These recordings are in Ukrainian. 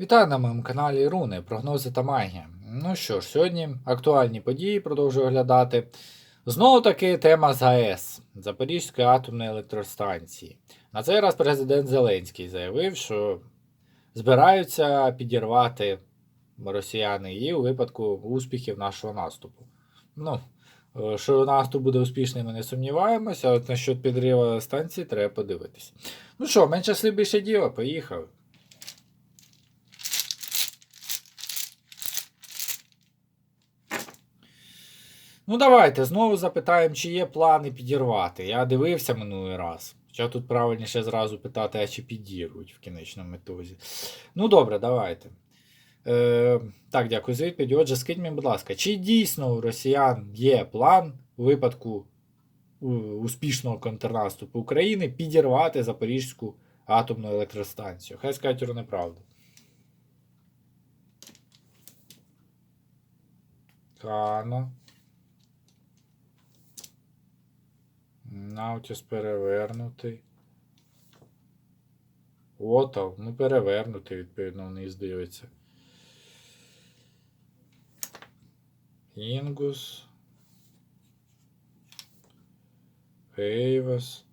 Вітаю на моєму каналі Руни, прогнози та магія. Ну що ж, сьогодні актуальні події продовжую оглядати. Знову таки тема ЗАЕС Запорізької атомної електростанції. На цей раз президент Зеленський заявив, що збираються підірвати росіяни її у випадку успіхів нашого наступу. Ну, е, що наступ буде успішним, ми не сумніваємося, а от насчет підриву станції треба подивитися. Ну що, менше слів більше діла, поїхали. Ну, давайте знову запитаємо, чи є плани підірвати. Я дивився минулий раз. Хоча тут правильніше зразу питати, а чи підірвуть в кінечному метозі. Ну, добре, давайте. Е, так, дякую за відповідь. Отже, скажіть мені, будь ласка, чи дійсно у росіян є план у випадку успішного контрнаступу України підірвати Запорізьку атомну електростанцію? Хай скажуть про неправду. Кано. Наутіс перевернутий. Отал, ну перевернутий, відповідно, вниз дивиться. Інгус. Хейвас.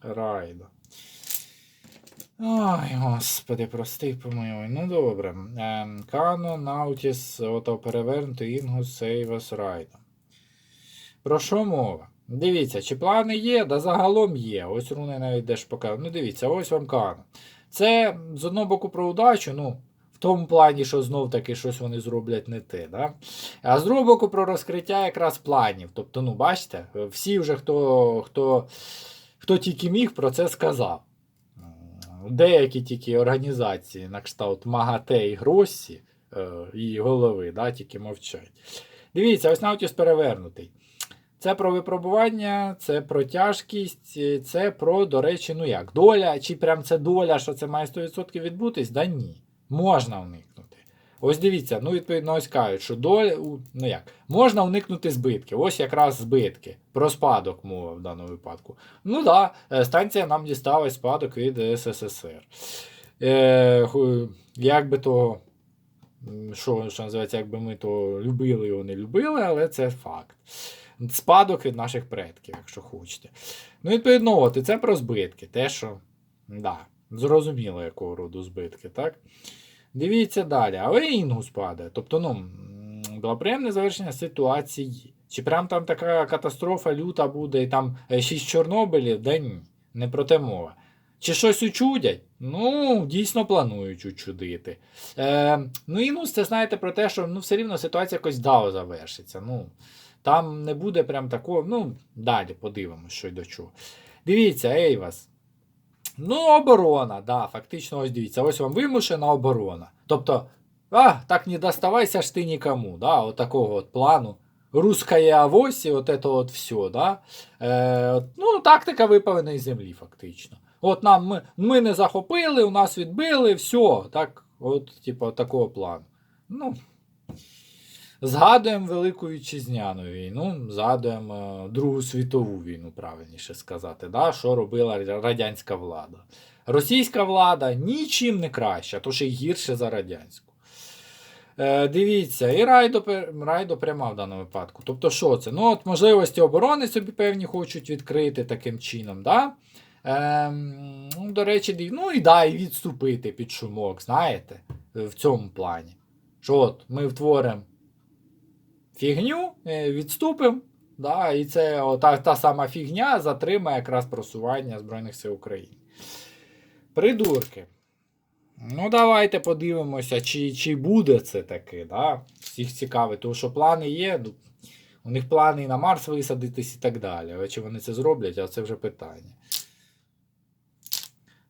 Райда. Ой, господи, прости помилуй. Ну добре. Ем, Кано, Наутіс, ото перевернутий, Інгус, Сейвас, Райда. Про що мова? Дивіться, чи плани є, да загалом є. Ось руни навіть теж покажу. Ну дивіться, ось вам Кано. Це з одного боку про удачу, ну, в тому плані, що знов таки щось вони зроблять не те. Да? А з другого боку, про розкриття якраз планів. Тобто, ну, бачите, всі вже хто, хто, хто тільки міг, про це сказав. Деякі тільки організації, на кшталт МАГАТЕ і Гроссі, е, і голови, да, тільки мовчать. Дивіться, ось Наутіс перевернутий. Це про випробування, це про тяжкість, е, це про, до речі, ну як, доля, чи прям це доля, що це має 100% відбутись? Да ні. Можна уникнути. Ось дивіться, ну відповідно, ось кажуть, що доля, ну як, можна уникнути збитків. Ось якраз збитки. Про спадок мова в даному випадку. Ну так, да, станція нам дісталась спадок від СССР. Е, як би то, що, що називається, якби ми то любили його не любили, але це факт. Спадок від наших предків, якщо хочете. Ну, відповідно, от, і це про збитки. Те, що, да, зрозуміло, якого роду збитки, так? Дивіться далі, але інгус падає. Тобто, ну, благоприємне завершення ситуації. Чи прям там така катастрофа люта буде і там 6 Чорнобилів? Да ні, не про те мова. Чи щось учудять? Ну, дійсно планують учудити. Е, ну, інус, це знаєте про те, що ну, все рівно ситуація якось дао завершиться. Ну, там не буде прям такого. Ну, далі подивимось, що й до чого. Дивіться, Ейвас. Ну, оборона, да, фактично, ось дивіться, ось вам вимушена оборона. Тобто, а, так не доставайся ж ти нікому, да, от такого от плану. Русская авось, і от це от все, да. Е, ну, тактика випаленої землі, фактично. От нам ми, ми не захопили, у нас відбили, все, так, от, типу, такого плану. Ну, Згадуємо Велику Вітчизняну війну, згадуємо е, Другу світову війну, правильніше сказати, да, що робила радянська влада. Російська влада нічим не краща, то ще й гірше за радянську. Е, дивіться, і райдо, райдо пряма в даному випадку. Тобто, що це? Ну, от можливості оборони собі певні хочуть відкрити таким чином. Да? Ем, ну, до речі, ну і да, і відступити під шумок, знаєте, в цьому плані. Що от ми втворимо фігню, е, відступимо. Да, і це та, та сама фігня затримає якраз просування Збройних сил України. Придурки. Ну, давайте подивимося, чи, чи буде це таки. Да? Всіх цікавить, тому що плани є. ну, У них плани і на Марс висадитись і так далі. Але чи вони це зроблять, а це вже питання.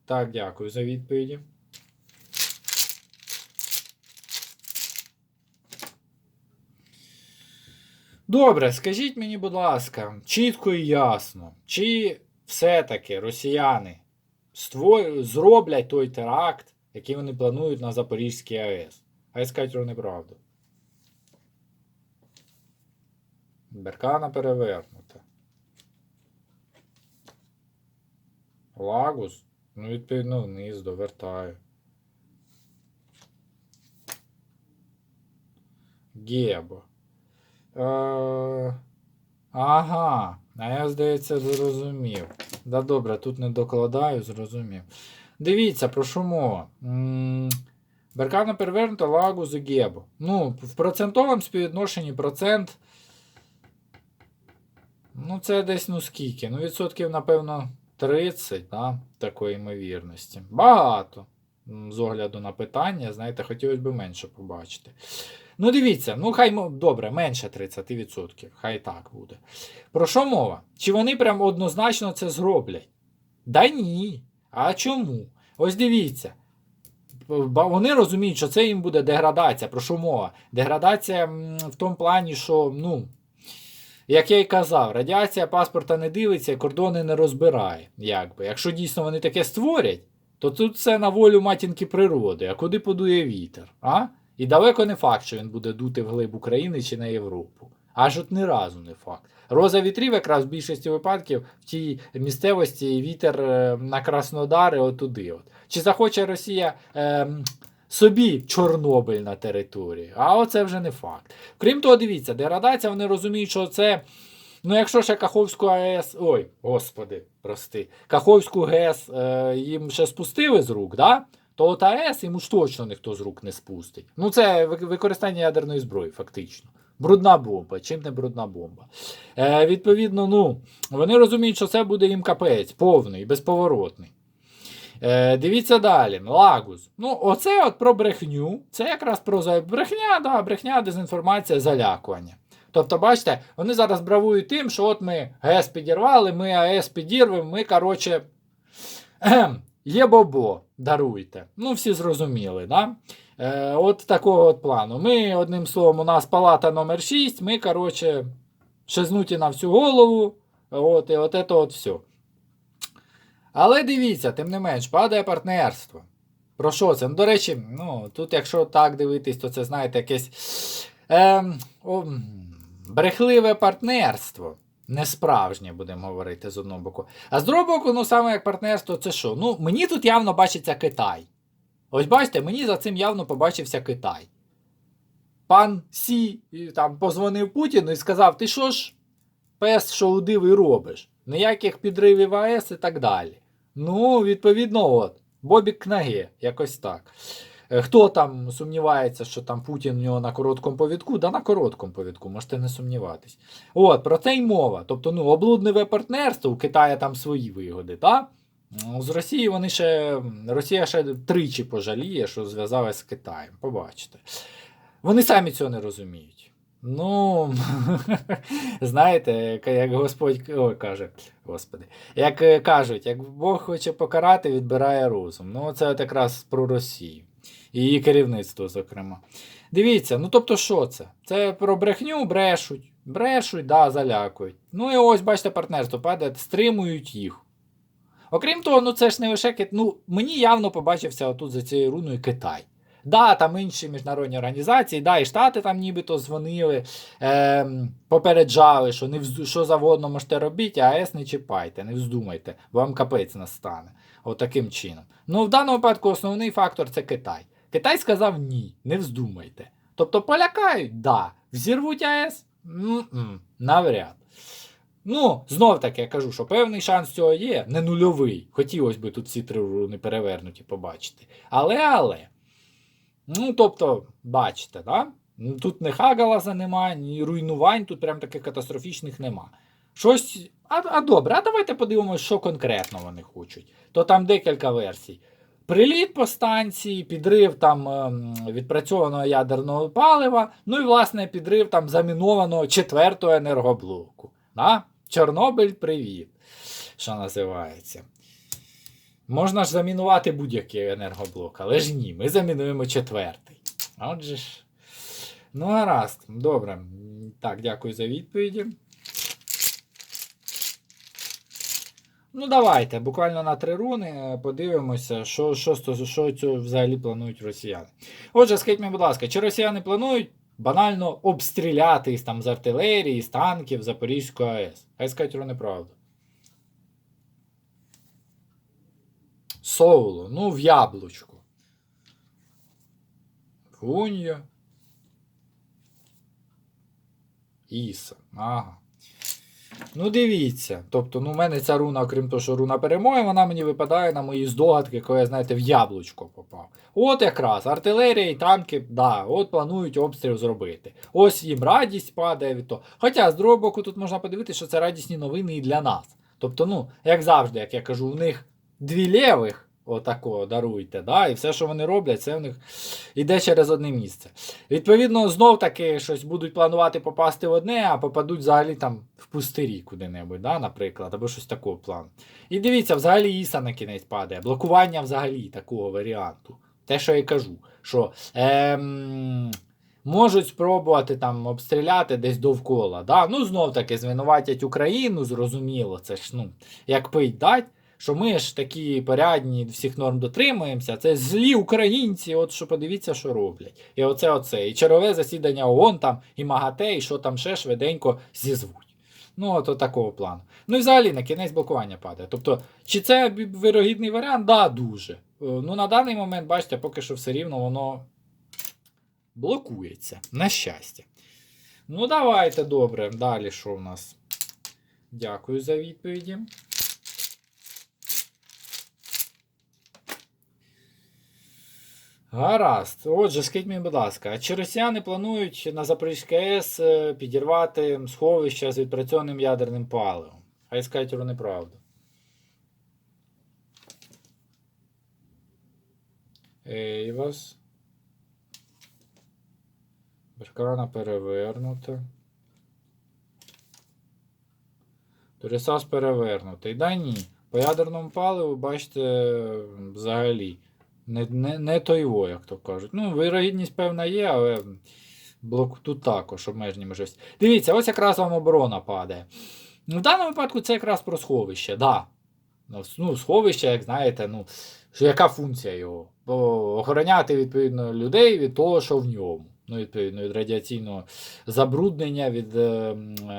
Так, дякую за відповіді. Добре, скажіть мені, будь ласка, чітко і ясно, чи все-таки росіяни ство- зроблять той теракт, який вони планують на Запорізькій АЕС? Хай скажуть про неправду. Беркана перевернута. Лагус. Ну, відповідно, вниз довертаю. Гебо. Е, ага. А я, здається, зрозумів. Да добре, тут не докладаю, зрозумів. Дивіться, про що мова. Беркана перевернута лагу з Гебо. Ну, в процентовому співвідношенні процент. Ну, це десь ну скільки? Ну, відсотків, напевно, 30, да, такої ймовірності. Багато. З огляду на питання, знаєте, хотілося б менше побачити. Ну, дивіться, ну хай добре, менше 30%, хай так буде. Про що мова? Чи вони прям однозначно це зроблять? Да ні. А чому? Ось дивіться. Ба- Вони розуміють, що це їм буде деградація. Про що мова? Деградація в тому плані, що, ну, як я й казав, радіація паспорта не дивиться кордони не розбирає. Якби. Якщо дійсно вони таке створять, то тут все на волю матінки природи. А куди подує вітер? А? І далеко не факт, що він буде дути вглиб України чи на Європу. Аж от ні разу не факт. Роза вітрів якраз в більшості випадків в тій місцевості вітер е, на Краснодари отуди. От. Чи захоче Росія ем, собі Чорнобиль на території? А оце вже не факт. Крім того, дивіться, деградація, вони розуміють, що це. Ну, якщо ще Каховську АЕС. Ой, господи, прости. Каховську ГЕС е, їм ще спустили з рук, да? То от йому ж точно ніхто з рук не спустить. Ну, це використання ядерної зброї, фактично. Брудна бомба, чим не брудна бомба. Е, відповідно, ну, вони розуміють, що це буде їм капець, повний, безповоротний. Е, дивіться далі. Лагус. Ну, оце от про брехню. Це якраз про брехня, да, брехня, дезінформація, залякування. Тобто, бачите, вони зараз бравують тим, що от ми ГЕС підірвали, ми АЕС підірвемо, ми, коротше, є бобо, даруйте. Ну, всі зрозуміли, да? Е, от такого от плану. Ми, одним словом, у нас палата номер 6, ми, коротше, шизнуті на всю голову. От, і от це от все. Але дивіться, тим не менш, падає партнерство. Про що це? Ну, до речі, ну, тут, якщо так дивитись, то це, знаєте, якесь ем, о, брехливе партнерство. Несправжнє, будемо говорити з одного боку. А з другого боку, ну саме як партнерство, це що? Ну, мені тут явно бачиться Китай. Ось бачите, мені за цим явно побачився Китай. Пан Сі там позвонив Путіну і сказав: ти що ж, пес шоудивий робиш? Ніяких підривів АЕС і так далі. Ну, відповідно, от, Бобік Кнаге, якось так. Е, Хто там сумнівається, що там Путін у нього на короткому повідку? Да на короткому повідку, можете не сумніватись. От, про це й мова. Тобто, ну, облудневе партнерство, у Китая там свої вигоди, так? Ну, З Росії вони ще. Росія ще тричі пожаліє, що зв'язалась з Китаєм. Побачите. Вони самі цього не розуміють. Ну, знаєте, як, Господь ой, каже, Господи, як е, кажуть, як Бог хоче покарати, відбирає розум. Ну, це якраз про Росію. І її керівництво, зокрема. Дивіться, ну тобто, що це? Це про брехню брешуть. Брешуть, да, залякують. Ну і ось, бачите, партнерство падає, стримують їх. Окрім того, ну це ж не лише Кит... Ну, мені явно побачився отут за цією руною Китай. Да, там інші міжнародні організації, да, і Штати там нібито дзвонили, ем, попереджали, що не вз... що завгодно можете робити, а АЕС не чіпайте, не вздумайте, вам капець настане. Отаким чином. Ну, в даному випадку основний фактор це Китай. Китай сказав ні, не вздумайте. Тобто полякають, да. Взірвуть АЕС? М-м, навряд. Ну, знов таки я кажу, що певний шанс цього є, не нульовий. Хотілося б тут всі три руни перевернуті побачити. Але, але. Ну, тобто, бачите, да? Ну, Тут не хагалаза нема, ні руйнувань, тут прям таких катастрофічних нема. Щось. А, а добре, а давайте подивимось, що конкретно вони хочуть. То там декілька версій. Приліт по станції, підрив там ем, відпрацьованого ядерного палива, ну і власне підрив там замінованого четвертого енергоблоку. Да? Чорнобиль, привіт, що називається. Можна ж замінувати будь-який енергоблок, але ж ні, ми замінуємо четвертий. Отже ж. Ну, гаразд, добре. Так, дякую за відповіді. Ну, давайте, буквально на три руни е, подивимося, що, що, що, що цього взагалі планують росіяни. Отже, скажіть мені, будь ласка, чи росіяни планують банально обстріляти там з артилерії, з танків Запорізьку АЕС? Хай скажуть про неправду. Соуло, ну, в яблучку. Фуньо. Іса. Ага. Ну, дивіться. Тобто, ну, в мене ця руна, окрім того, що руна перемоги, вона мені випадає на мої здогадки, коли я, знаєте, в яблучко попав. От якраз артилерія і танки, да, от планують обстріл зробити. Ось їм радість падає від того. Хоча, з другого боку, тут можна подивитися, що це радісні новини і для нас. Тобто, ну, як завжди, як я кажу, у них дві лєвих. Отакого даруйте, да? і все, що вони роблять, це в них іде через одне місце. Відповідно, знов таки щось будуть планувати попасти в одне, а попадуть взагалі там в пустирі куди-небудь, да, наприклад, або щось такого плану. І дивіться, взагалі Іса на кінець падає. Блокування взагалі такого варіанту. Те, що я кажу, що ем, можуть спробувати там обстріляти десь довкола. Да? Ну, знов таки, звинуватять Україну, зрозуміло, це ж ну, як пить дать що ми ж такі порядні, всіх норм дотримуємося, це злі українці, от що подивіться, що роблять. І оце оце. І чергове засідання ООН там, і МАГАТЕ, і що там ще швиденько зізвуть. Ну, от, такого плану. Ну і взагалі на кінець блокування падає. Тобто, чи це вирогідний варіант? Да, дуже. Е, Ну, на даний момент, бачите, поки що все рівно воно блокується. На щастя. Ну, давайте добре. Далі що в нас? Дякую за відповіді. Гаразд. Отже, скажіть мені, будь ласка, чи росіяни планують на Запорізькій АЕС е, підірвати сховища з відпрацьованим ядерним паливом? Хай скажуть про неправду. Ейвас. Беркана перевернута. Турісас перевернутий. Да ні. По ядерному паливу, бачите, взагалі. Не не, не той як то кажуть. Ну, вирогідність, певна, є, але блок тут також обмежені можливості. Дивіться, ось якраз вам оборона падає. В даному випадку це якраз про сховище, да. Ну, Сховище, як знаєте, ну, що яка функція його? Охороняти відповідно людей від того, що в ньому. Ну, відповідно, від радіаційного забруднення, від е,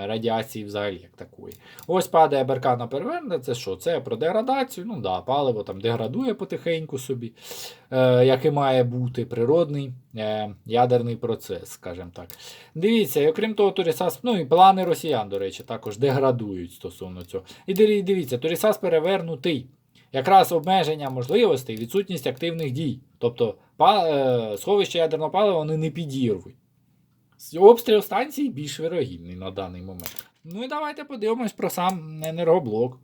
радіації взагалі як такої. Ось падає беркана перевернена, це що? Це про деградацію. Ну да, паливо там деградує потихеньку собі, е, як і має бути природний е, ядерний процес, скажімо так. Дивіться, і окрім того, Турісас, ну і плани росіян, до речі, також деградують стосовно цього. І дивіться, Турісас перевернутий. Якраз обмеження можливостей, відсутність активних дій. Тобто па, сховище ядерного палива вони не підірвуть. Обстріл станції більш вирогідний на даний момент. Ну і давайте подивимось про сам енергоблок.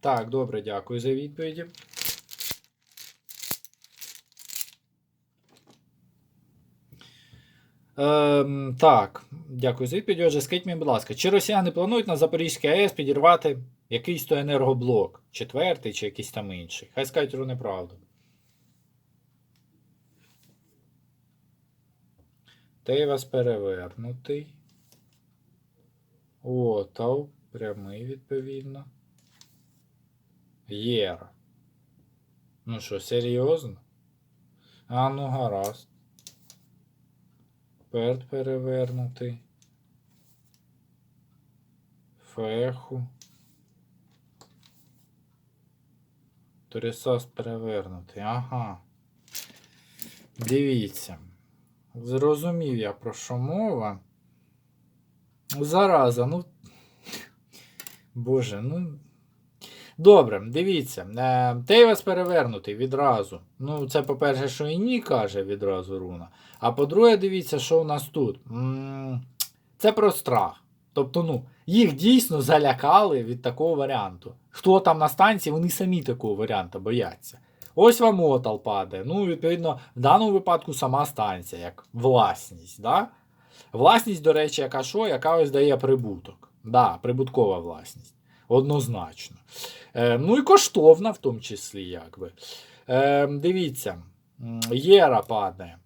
Так, добре, дякую за відповіді. Ем, Так, дякую за відповідь. Отже, скажіть мені, будь ласка, чи росіяни планують на Запорізькій АЕС підірвати якийсь то енергоблок, четвертий чи якийсь там інший? Хай скажуть про неправду. Тейвас перевернутий. Отав, прямий, відповідно. Єра. Ну що, серйозно? А, ну гаразд. Перт перевернутий. Феху. Турісос перевернутий. Ага. Дивіться. Зрозумів я про що мова. Зараза, ну. Боже, ну. Добре, дивіться. Е, Тейвас перевернутий відразу. Ну, це, по-перше, що і ні каже відразу руна. А по-друге, дивіться, що у нас тут. Це про страх. Тобто, ну, їх дійсно залякали від такого варіанту. Хто там на станції, вони самі такого варіанту бояться. Ось вам отал падає. Ну, відповідно, в даному випадку сама станція, як власність. Да? Власність, до речі, яка що, яка ось дає прибуток. Да, Прибуткова власність. Однозначно. Е, Ну і коштовна, в тому числі, якби. Е, Дивіться, Єра падає.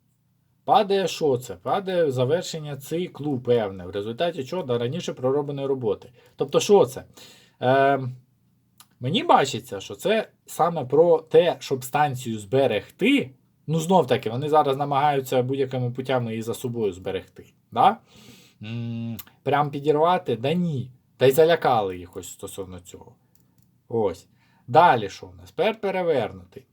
Падає що це? Падає завершення циклу, певне, в результаті чого раніше проробленої роботи. Тобто, що це? Е, Мені бачиться, що це саме про те, щоб станцію зберегти. Ну, знов таки, вони зараз намагаються будь-якими путями її за собою зберегти. Да? Прям підірвати? Да ні. Та й залякали їх ось стосовно цього. Ось. Далі що в нас? Пер перевернутий.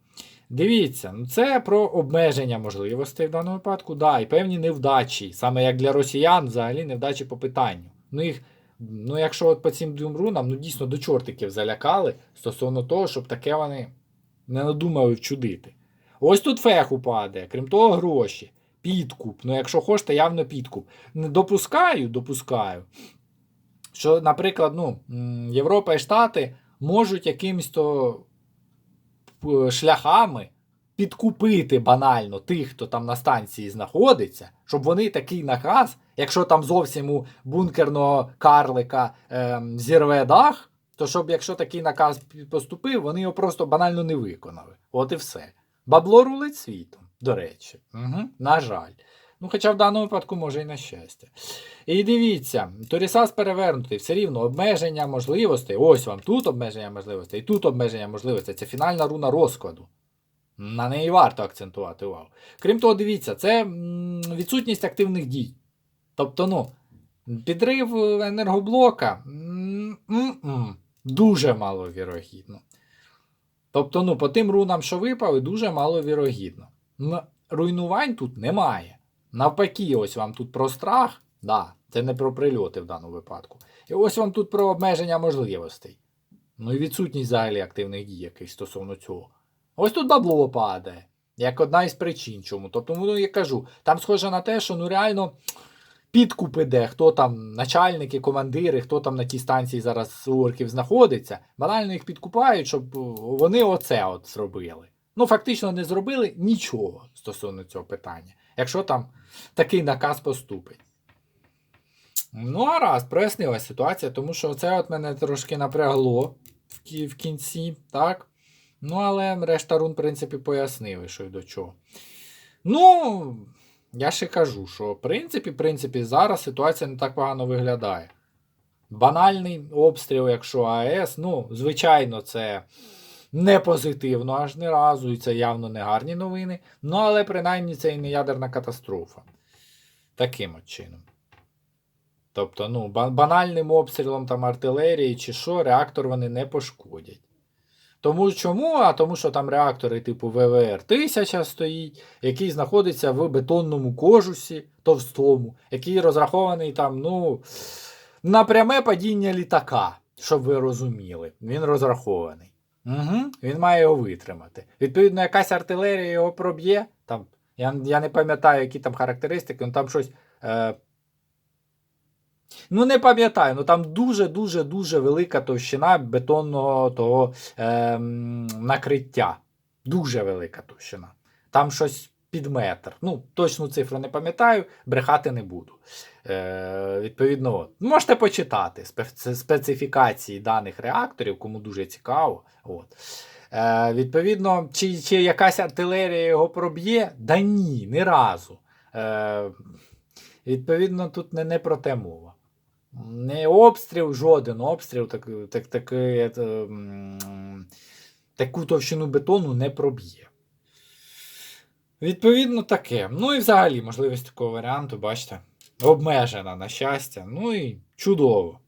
Дивіться, ну це про обмеження можливостей в даному випадку, да, і певні невдачі. Саме як для росіян, взагалі невдачі по питанню. Ну, їх, ну якщо от по цим двом рунам, ну дійсно до чортиків залякали стосовно того, щоб таке вони не надумали вчудити. Ось тут фех упаде, крім того, гроші, підкуп. Ну, якщо хочете, явно підкуп. Не допускаю, допускаю, що, наприклад, ну, Європа і Штати можуть якимось то е, шляхами підкупити банально тих, хто там на станції знаходиться, щоб вони такий наказ, якщо там зовсім у бункерного карлика ем, зірве дах, то щоб якщо такий наказ поступив, вони його просто банально не виконали. От і все. Бабло рулить світом, до речі. Угу. На жаль. Ну, хоча в даному випадку може і на щастя. І дивіться, Торісас перевернутий, все рівно обмеження можливостей. Ось вам тут обмеження можливостей, і тут обмеження можливостей. Це фінальна руна розкладу. На неї варто акцентувати увагу. Крім того, дивіться, це відсутність активних дій. Тобто, ну, підрив енергоблока м, м-м, дуже маловірогідно. Тобто, ну, по тим рунам, що випали, дуже маловірогідно. М, Руйнувань тут немає. Навпаки, ось вам тут про страх, да, це не про прильоти в даному випадку. І ось вам тут про обмеження можливостей. Ну і відсутність взагалі активних дій якихось стосовно цього. Ось тут бабло падає, як одна із причин чому. Тобто, ну, я кажу, там схоже на те, що ну реально підкуп іде, хто там начальники, командири, хто там на тій станції зараз у орків знаходиться, банально їх підкупають, щоб вони оце от зробили. Ну, фактично не зробили нічого стосовно цього питання, якщо там такий наказ поступить. Ну, а раз, прояснилася ситуація, тому що це от мене трошки напрягло в, кі- в кінці, так? Ну, але решта рун, в принципі, пояснили, що й до чого. Ну, я ще кажу, що в принципі, в принципі, зараз ситуація не так погано виглядає. Банальний обстріл, якщо АЕС, ну, звичайно, це не позитивно аж не разу, і це явно не гарні новини. Ну, але принаймні це і не ядерна катастрофа. Таким от чином. Тобто, ну, банальним обстрілом там артилерії чи що, реактор вони не пошкодять. Тому чому? А тому, що там реактори типу ВВР 1000 стоїть, який знаходиться в бетонному кожусі товстому, який розрахований там, ну, на пряме падіння літака, щоб ви розуміли. Він розрахований. Угу. Він має його витримати. Відповідно, якась артилерія його проб'є. Там, я, я не пам'ятаю, які там характеристики, ну там щось. Е, Ну, не пам'ятаю, ну там дуже-дуже дуже велика товщина бетонного того е, накриття. Дуже велика товщина. Там щось під метр. Ну, точну цифру не пам'ятаю, брехати не буду. Е, відповідно, можете почитати специфікації даних реакторів, кому дуже цікаво. От. Е, відповідно, чи, чи якась артилерія його проб'є? Да ні, ні разу. Е, відповідно, тут не, не про те мова. Не обстріл, жоден обстріл, так, так, так, е, таку товщину бетону не проб'є. Відповідно, таке. Ну і взагалі, можливість такого варіанту, бачите, обмежена на щастя. Ну і чудово.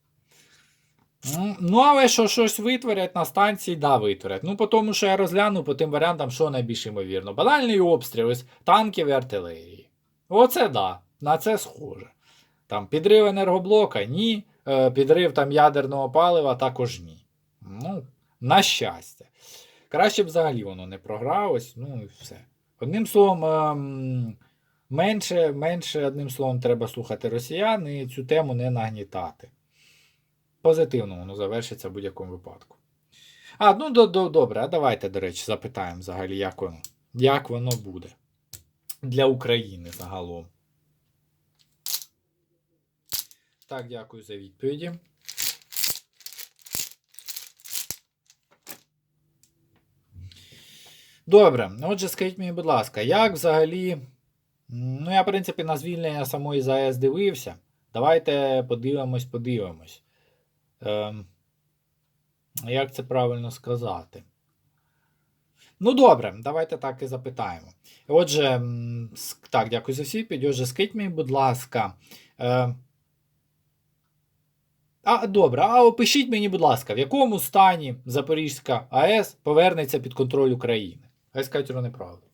Ну, але що щось витворять на станції, да, витворять. Ну, по тому, що я розгляну по тим варіантам, що найбільш ймовірно. Банальний обстріл із танків і артилерії. Оце да, на це схоже. Там підрив енергоблока, ні. Е, Підрив там ядерного палива також ні. Ну, на щастя. Краще б взагалі воно не програлось, ну і все. Одним словом, ем, менше, менше, одним словом, треба слухати росіян і цю тему не нагнітати. Позитивно воно завершиться в будь-якому випадку. А, ну до, до, добре, а давайте, до речі, запитаємо взагалі, як воно, як воно буде для України загалом. Так, дякую за відповіді. Добре, отже, скажіть мені, будь ласка, як взагалі. Ну, я, в принципі, на звільнення самої ЗАЕС дивився. Давайте подивимось, подивимось. Ем, як це правильно сказати? Ну, добре, давайте так і запитаємо. Отже, так, дякую за всі. Отже, скажіть мені, будь ласка. Е, А добре, а опишіть мені, будь ласка, в якому стані Запорізька АЕС повернеться під контроль України? Хай скажуть вони правду.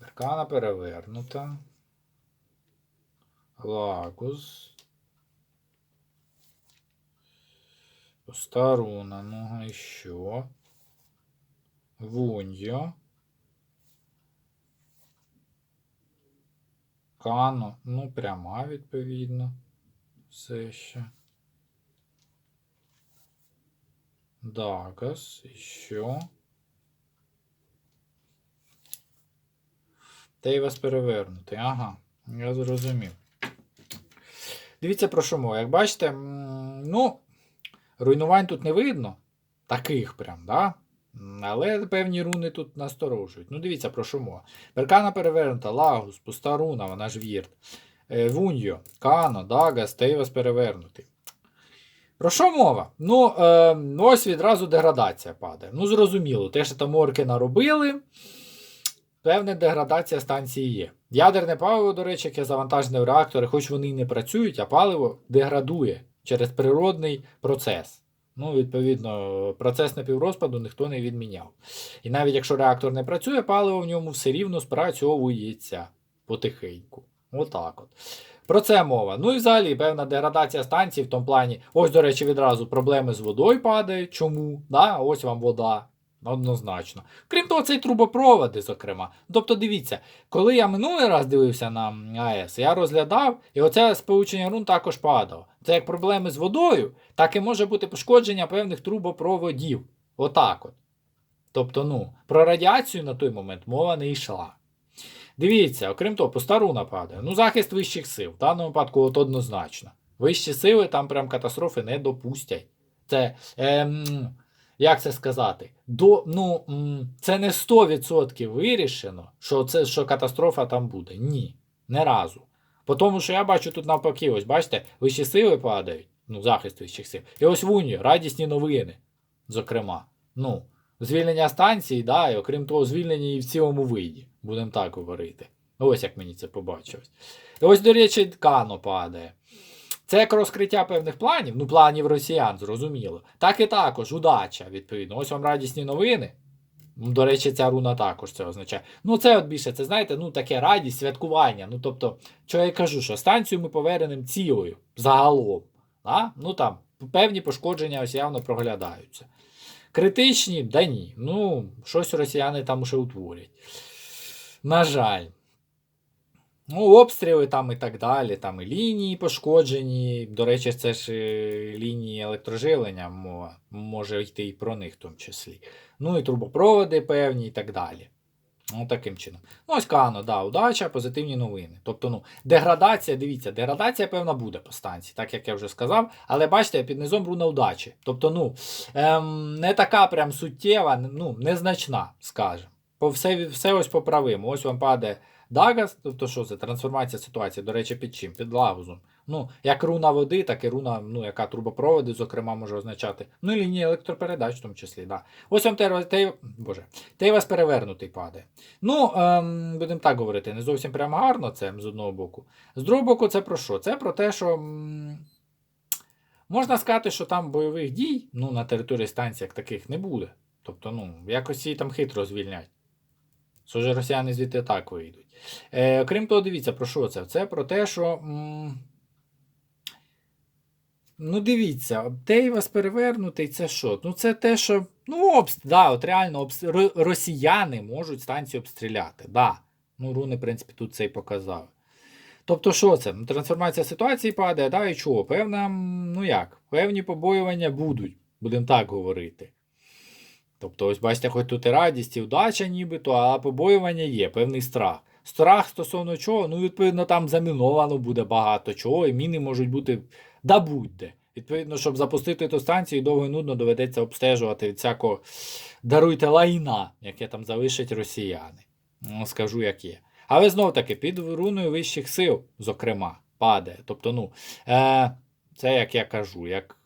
Беркана перевернута. Лагус. Старуна, ну і що? Вуньо. Кано, ну, пряма, відповідно. Все ще. Дагас, і що? Тейвас перевернутий. Ага, я зрозумів. Дивіться про що мова. Як бачите, ну, руйнувань тут не видно. Таких прям, да? Але певні руни тут насторожують. Ну, дивіться про що мова. Беркана перевернута, Лагус, пуста руна, вона ж вірт. Е, Вуньо, Кано, Дагас, Тейвас перевернутий. Про що мова? Ну, е, ось відразу деградація падає. Ну, зрозуміло, те, що там орки наробили, певна деградація станції є. Ядерне паливо, до речі, яке завантажене в реактори, хоч вони і не працюють, а паливо деградує через природний процес. Ну, відповідно, процес напіврозпаду ніхто не відміняв. І навіть якщо реактор не працює, паливо в ньому все рівно спрацьовується потихеньку. Отак от. Про це мова. Ну і взагалі певна деградація станції в тому плані. Ось, до речі, відразу проблеми з водою падають. Чому? Да? Ось вам вода. Однозначно. Крім того, це й трубопроводи, зокрема. Тобто, дивіться, коли я минулий раз дивився на АЕС, я розглядав, і оце сполучення рун також падало. Це як проблеми з водою, так і може бути пошкодження певних трубопроводів. Отак от. Тобто, ну, про радіацію на той момент мова не йшла. Дивіться, окрім того, пуста руна падає. Ну, захист вищих сил. В даному випадку от однозначно. Вищі сили там прям катастрофи не допустять. Це, ем, як це сказати? До, ну, це не 100% вирішено, що, це, що катастрофа там буде. Ні, не разу. По тому, що я бачу тут навпаки, ось бачите, вищі сили падають, ну, захист вищих сил. І ось в Унії радісні новини, зокрема. Ну, звільнення станції, да, і окрім того, звільнення і в цілому виді, будемо так говорити. Ось як мені це побачилось. Ось, до речі, Кано падає. Це як розкриття певних планів, ну, планів росіян, зрозуміло. Так і також, удача, відповідно. Ось вам радісні новини. До речі, ця руна також це означає. Ну, це от більше, це знаєте, ну таке радість, святкування. Ну, тобто, що я кажу, що станцію ми повернемо цілою загалом. А? Ну там певні пошкодження ось явно проглядаються. Критичні, да ні. Ну, щось росіяни там ще утворять. На жаль. Ну, обстріли там і так далі, там і лінії пошкоджені. До речі, це ж е, лінії електроживлення може йти і про них в тому числі. Ну і трубопроводи певні і так далі. Ну, таким чином. Ну, ось Кано, да, удача, позитивні новини. Тобто, ну, деградація, дивіться, деградація, певна, буде по станції, так як я вже сказав. Але бачите, під низом руна удачі. Тобто, ну, ем, не така прям суттєва, ну, незначна, скажімо. По все, все ось поправимо. Ось вам падає Дагас, тобто що це? Трансформація ситуації, до речі, під чим? Під лагузом. Ну, як руна води, так і руна, ну, яка трубопроводи, зокрема, може означати. Ну, і лінії електропередач, в тому числі, да. Ось вам тей, тей, боже, Тейвас перевернутий падає. Ну, ем, будемо так говорити, не зовсім прямо гарно це з одного боку. З другого боку, це про що? Це про те, що. Можна сказати, що там бойових дій ну, на території станції як таких не буде. Тобто, ну, якось її там хитро звільнять. Схоже, росіяни звідти так вийдуть. Е, крім того, дивіться, про що це? Це про те, що. М- ну, дивіться, Тейвас перевернутий, це що? Ну, це те, що. Ну, обст... да, от реально обс... росіяни можуть станцію обстріляти. Да. Ну, руни, в принципі, тут це і показали. Тобто, що це? Ну, Трансформація ситуації падає, да, і чого? Певна, ну як, певні побоювання будуть, будемо так говорити. Тобто, ось бачите, хоч тут і радість, і удача нібито, а побоювання є, певний страх. Страх стосовно чого, ну, відповідно, там заміновано буде багато чого, і міни можуть бути да будь-де. Відповідно, щоб запустити ту станцію, довго і нудно доведеться обстежувати від всякого даруйте лайна, яке там залишать росіяни. Ну, скажу, як є. Але знов таки, під руною вищих сил, зокрема, падає. Тобто, ну, е, це як я кажу, як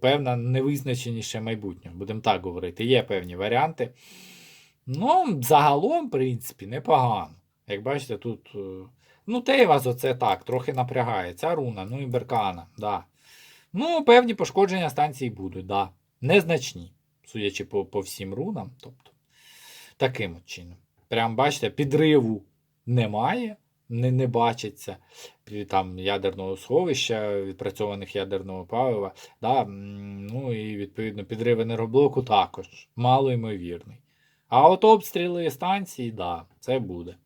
певна невизначеніше майбутнє, будемо так говорити. Є певні варіанти. Ну, загалом, в принципі, непогано. Як бачите, тут е, Ну, Тейвас оце так, трохи напрягає. Ця руна, ну і Беркана, да. Ну, певні пошкодження станції будуть, да. Незначні, судячи по, по всім рунам. Тобто, таким чином. Прям бачите, підриву немає, не, не бачиться. Там ядерного сховища, відпрацьованих ядерного палива. Да, ну і відповідно підрив енергоблоку також мало ймовірний. А от обстріли станції, да, це буде.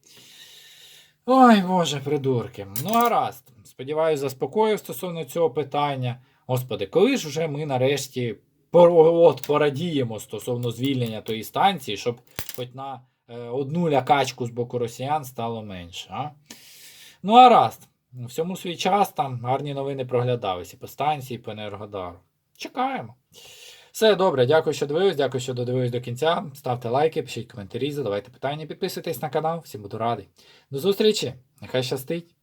Ой, Боже, придурки. Ну, гаразд. Сподіваюсь, заспокоїв стосовно цього питання. Господи, коли ж вже ми нарешті от, порадіємо стосовно звільнення тої станції, щоб хоч на одну лякачку з боку росіян стало менше. А? Ну, гаразд. Всьому свій час там гарні новини проглядалися по станції, і по Енергодару. Чекаємо. Все добре, дякую, що дивились, дякую, що додивились до кінця. Ставте лайки, пишіть коментарі, задавайте питання, підписуйтесь на канал. Всім буду радий. До зустрічі! Нехай щастить!